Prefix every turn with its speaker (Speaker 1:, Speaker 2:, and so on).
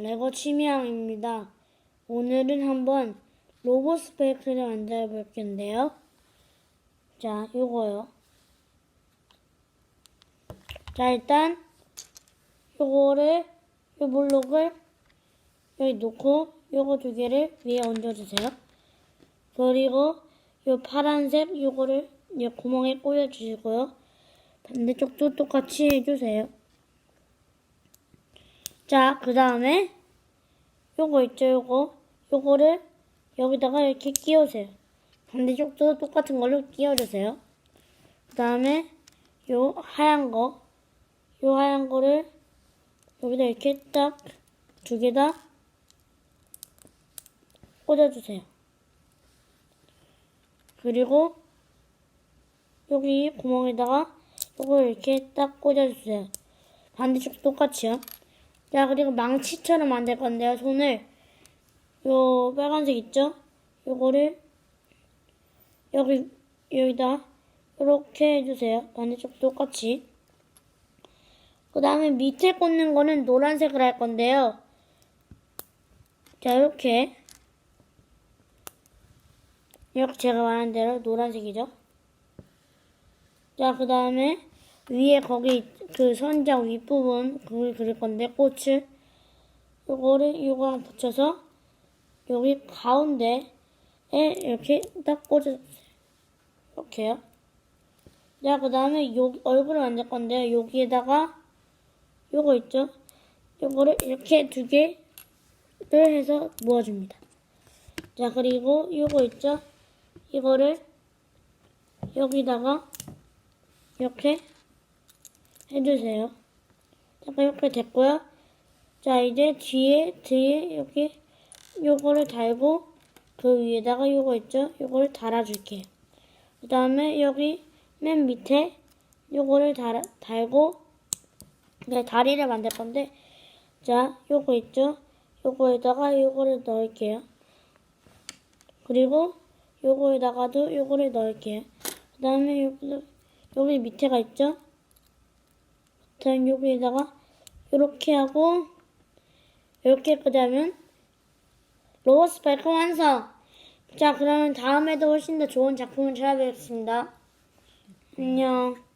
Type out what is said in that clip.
Speaker 1: 레고 취미왕입니다. 오늘은 한번 로봇 스페이크를 만들어 볼 건데요. 자, 요거요. 자, 일단 요거를 요 블록을 여기 놓고 요거 두 개를 위에 얹어주세요. 그리고 요 파란색 요거를 이 구멍에 꽂아주시고요. 반대쪽도 똑같이 해주세요. 자, 그 다음에 요거 있죠, 요거. 요거를 여기다가 이렇게 끼우세요. 반대쪽도 똑같은 걸로 끼워주세요. 그 다음에 요 하얀 거, 요 하얀 거를 여기다 이렇게 딱 두 개 다 꽂아주세요. 그리고 여기 구멍에다가 요걸 이렇게 딱 꽂아주세요. 반대쪽 똑같이요. 자, 그리고 망치처럼 만들 건데요. 손을 요 빨간색 있죠? 요거를 여기 여기다 이렇게 해주세요. 반대쪽 똑같이. 그 다음에 밑에 꽂는 거는 노란색을 할 건데요. 자, 이렇게. 이렇게 제가 말한 대로 노란색이죠. 자, 그 다음에 위에 거기 그 선장 윗부분 그걸 그릴 건데 꽃을 요거를 이거랑 붙여서 여기 가운데에 이렇게 딱 꽂아주세요. 이렇게요. 자, 그 다음에 여기 얼굴을 만들 건데요. 여기에다가 요거 있죠? 요거를 이렇게 두 개를 해서 모아줍니다. 자, 그리고 요거 있죠? 이거를 여기다가 이렇게 해주세요. 잠깐 이렇게 됐고요. 자, 이제 뒤에, 뒤에 이렇게 요거를 달고 그 위에다가 요거 있죠? 요거를 달아줄게요. 그 다음에 여기 맨 밑에 요거를 달, 달고 네, 다리를 만들 건데 자, 요거 있죠? 요거에다가 요거를 넣을게요. 그리고 요거에다가도 요거를 넣을게요. 그 다음에 여기, 여기 밑에가 있죠? 다음 여기에다가 이렇게 하고 이렇게까지 하면 로봇 스파이크 완성! 자, 그러면 다음에도 훨씬 더 좋은 작품을 찾아뵙겠습니다. 안녕.